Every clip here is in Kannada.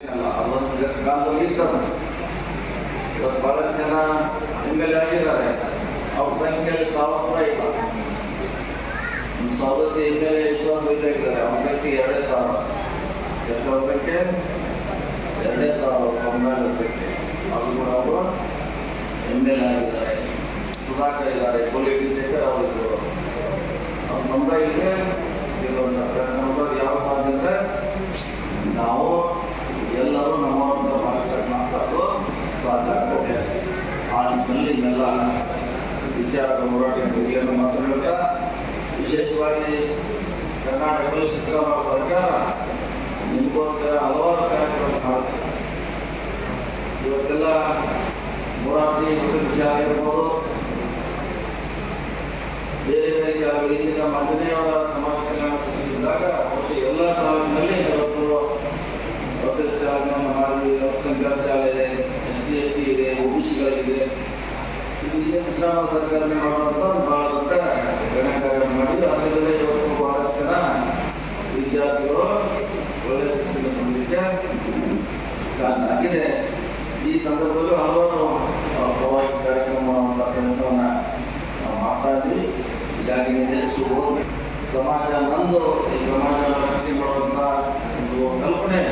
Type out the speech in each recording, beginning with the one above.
ಅಲ್ಲ ಅವತ್ತು ಕಾಲದಲ್ಲಿ ಇದ್ದರು ಇವತ್ತು ಬಹಳಷ್ಟು ಜನ ಎಮ್ ಎಲ್ ಎ ಆಗಿದ್ದಾರೆ ಅವ್ರ ಸಂಖ್ಯೆ ಸಾವಿರ ಕೂಡ ಇಲ್ಲ ಒಂದು ಸಾವಿರದ ಎಮ್ ಎಲ್ ಎ ವಿಶ್ವಾಸ ಇದ್ದಾರೆ ಅವ್ರ ಸಂಖ್ಯೆ ಎರಡೇ ಸಾವಿರ ಎಷ್ಟು ಅವ್ರ ಸಂಖ್ಯೆ ಎರಡೇ ಸಾವಿರ ಸಮುದಾಯದ ಸಂಖ್ಯೆ ಅದು ಕೂಡ ಅವರು ಎಮ್ ಎಲ್ ಎ ಆಗಿದ್ದಾರೆ ಸುಧಾಕರ್ ಇದ್ದಾರೆ ಕೊಲೆಗಿ ಶೇಖರ್ ಅವರಿದ್ರು ಅವ್ರ ಸಮುದಾಯಕ್ಕೆ ಕೆಲವೊಂದು ನಂಬರ್ ಯಾವ ಸಾಧ್ಯ ಅಂದ್ರೆ ನಾವು ಆ ವಿಚಾರ ಹೋರಾಟ ಹೋರಾಟಗಳನ್ನು ಮಾತನಾಡುತ್ತಾ ವಿಶೇಷವಾಗಿ ಕರ್ನಾಟಕದಲ್ಲಿ ಸಿದ್ದರಾಮಯ್ಯ ಸರ್ಕಾರ ನಿಮಗೋಸ್ಕರ ಹಲವಾರು ಕಾರ್ಯಕ್ರಮ ಮಾಡುತ್ತೆ. ಇವತ್ತೆಲ್ಲ ಮೊರಾರ್ಜಿ ವಸತಿ ಶಾಲೆ ಇರ್ಬೋದು ಬೇರೆ ಬೇರೆ ಶಾಲೆಗಳು ಹಿಂದಿನ ಮೊದಲನೆಯವರ ಸಮಾಜ ಕಲ್ಯಾಣ ಸಮಿತಿ ಹಿಂದೆ ಸಿದ್ದರಾಮಯ್ಯ ಸರ್ಕಾರ ಮಾಡುವಂಥ ಬಹಳ ದೊಡ್ಡ ಗಣಕಾರ್ಯ ಮಾಡಿ ಅದರಿಂದ ಇವತ್ತು ಬಹಳಷ್ಟು ಜನ ವಿದ್ಯಾರ್ಥಿಗಳು ಒಳ್ಳೆಯ ಶಿಕ್ಷಣ ಪಡೆಯಲಿಕ್ಕೆ ಸಾಧ್ಯ ಆಗಿದೆ. ಈ ಸಂದರ್ಭದಲ್ಲೂ ಹಲವಾರು ಪರವಾಗಿ ಕಾರ್ಯಕ್ರಮ ಮಾಡುವಂಥ ಪ್ರಯತ್ನವನ್ನು ನಾವು ಮಾಡ್ತಾ ಇದ್ವಿ ಹೀಗಾಗಿ ನಿರ್ದೇಶಿಸುವುದು ಸಮಾಜ ನಂದು ಈ ಸಮಾಜ ರಕ್ಷಣೆ ಮಾಡುವಂಥ ಒಂದು ಕಲ್ಪನೆ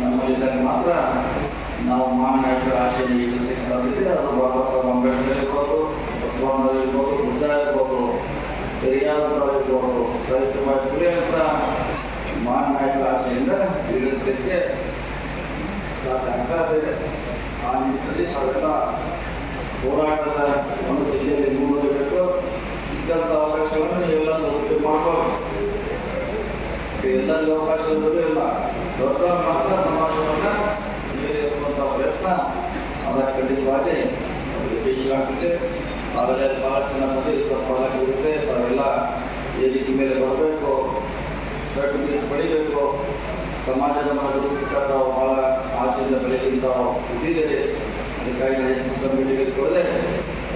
ನಮ್ಮಲ್ಲಿದ್ದಾಗ ಮಾತ್ರ ನಾವು ಮಹಾನಾಯಕರ ಆಶಯ ಸಾಧ್ಯತೆ ಅದು ಬಾಬಾ ಸಾಹೇಬ್ ಅಂಬೇಡ್ಕರ್ ಇರ್ಬೋದು ಬಸವಣ್ಣ ಇರ್ಬೋದು ಬುದ್ಧ ಇರ್ಬೋದು ಇರ್ಬೋದು ಸಾವಿತ್ರಿಬಾಯಿ ಪುಲೆ ಅಂತ ಮಾನ ಆಶೆಯಿಂದ ಈಡೇರಿಸಲಿಕ್ಕೆ ಸಾಧ್ಯ ಆಗ್ತದೆ ಆ ನಿಟ್ಟಿನಲ್ಲಿ ತಾವೆಲ್ಲ ಹೋರಾಟದ ಒಂದು ಸ್ಥಿತಿಯಲ್ಲಿ ಮುಂದುವರಿಬೇಕು. ಸಿಕ್ಕಂಥ ಅವಕಾಶಗಳನ್ನು ನೀವೆಲ್ಲ ಸದುಪಯೋಗ ಮಾಡಬಹುದು ಎಲ್ಲ ಅವಕಾಶ ಇರೋದು ಇಲ್ಲ. ದೊಡ್ಡ ಮಾತ್ರ ಸಮಾಜವನ್ನು ಮೀರಿರುವಂಥ ಪ್ರಯತ್ನ ಅದ ಖಂಡಿತವಾಗಿ. ವಿಶೇಷವಾಗುತ್ತೆ ಬಹಳಷ್ಟು ಚೆನ್ನಾಗಿ ಮಂದಿ ಇರುತ್ತೆ. ತಾವೆಲ್ಲ ವೇದಿಕೆ ಮೇಲೆ ಬರಬೇಕು ಸರ್ಟಿಫಿಕೇಟ್ ಪಡಿಬೇಕು ಸಮಾಜದ ಮನಗಳು ಸಿಕ್ಕಂತ ಬಹಳ ಆಶೆಯಿಂದ ಬೆಳಗಿಂತ ಹುಟ್ಟಿದ್ದೇವೆ ಅದಕ್ಕಾಗಿ ಹೆಚ್ಚು ಸಮಿತಿಗೆ ಕೊಡದೆ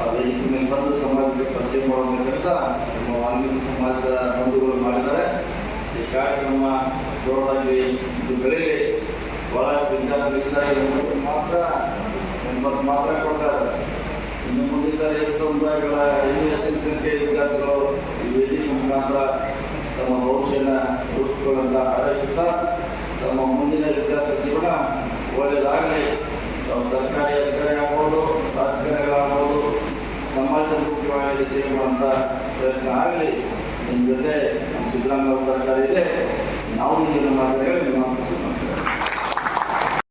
ಆ ವೇದಿಕೆ ಮೇಲೆ ಬಂದು ಸಮಾಜಕ್ಕೆ ಪರಿಚಯ ಮಾಡುವ ಕೆಲಸ ನಮ್ಮ ವಾಲ್ಮೀಕಿ ಸಮಾಜದ ಬಂಧುಗಳು ಮಾಡಿದ್ದಾರೆ. ಈ ಕಾರ್ಯಕ್ರಮ ದೊಡ್ಡದಾಗಿ ಇದು ಬೆಳೆಯಲಿ ಬಹಳ ವಿದ್ಯಾರ್ಥಿ ಸಾರಿ ಮಾತ್ರ ಎಂಬತ್ತು ಮಾತ್ರ ಕೊಡ್ತಾರೆ. ಇನ್ನು ಮುಂದಿನ ಸಮುದಾಯಗಳ ಇನ್ನೂ ಹೆಚ್ಚಿನ ಸಂಖ್ಯೆಯ ವಿದ್ಯಾರ್ಥಿಗಳು ಈ ವೇದಿಕೆ ಮುಖಾಂತರ ತಮ್ಮ ಭವಿಷ್ಯನ ರೂಪಿಸಿಕೊಳ್ಳುವಂತ ಹಾರೈಸುತ್ತಾ ತಮ್ಮ ಮುಂದಿನ ವಿದ್ಯಾರ್ಥಿ ಜೀವನ ಒಳ್ಳೆಯದಾಗಲಿ ತಮ್ಮ ಸರ್ಕಾರಿ ಅಧಿಕಾರಿ ಆಗ್ಬೋದು ರಾಜಕಾರಣಿಗಳಾಗ್ಬೋದು ಸಮಾಜದ ಮುಖ್ಯವಾಗಿ ಸೇವೆ ಮಾಡುವಂಥ ಪ್ರಯತ್ನ ಆಗಲಿ. ನಿಮ್ಮ ಜೊತೆ ಸಿದ್ದರಾಮಯ್ಯ ಸರ್ಕಾರ ಇದೆ. ನಾವು ಈಗಿನ ಮಾತುಗಳು ನಿಮ್ಮ ಮಾತು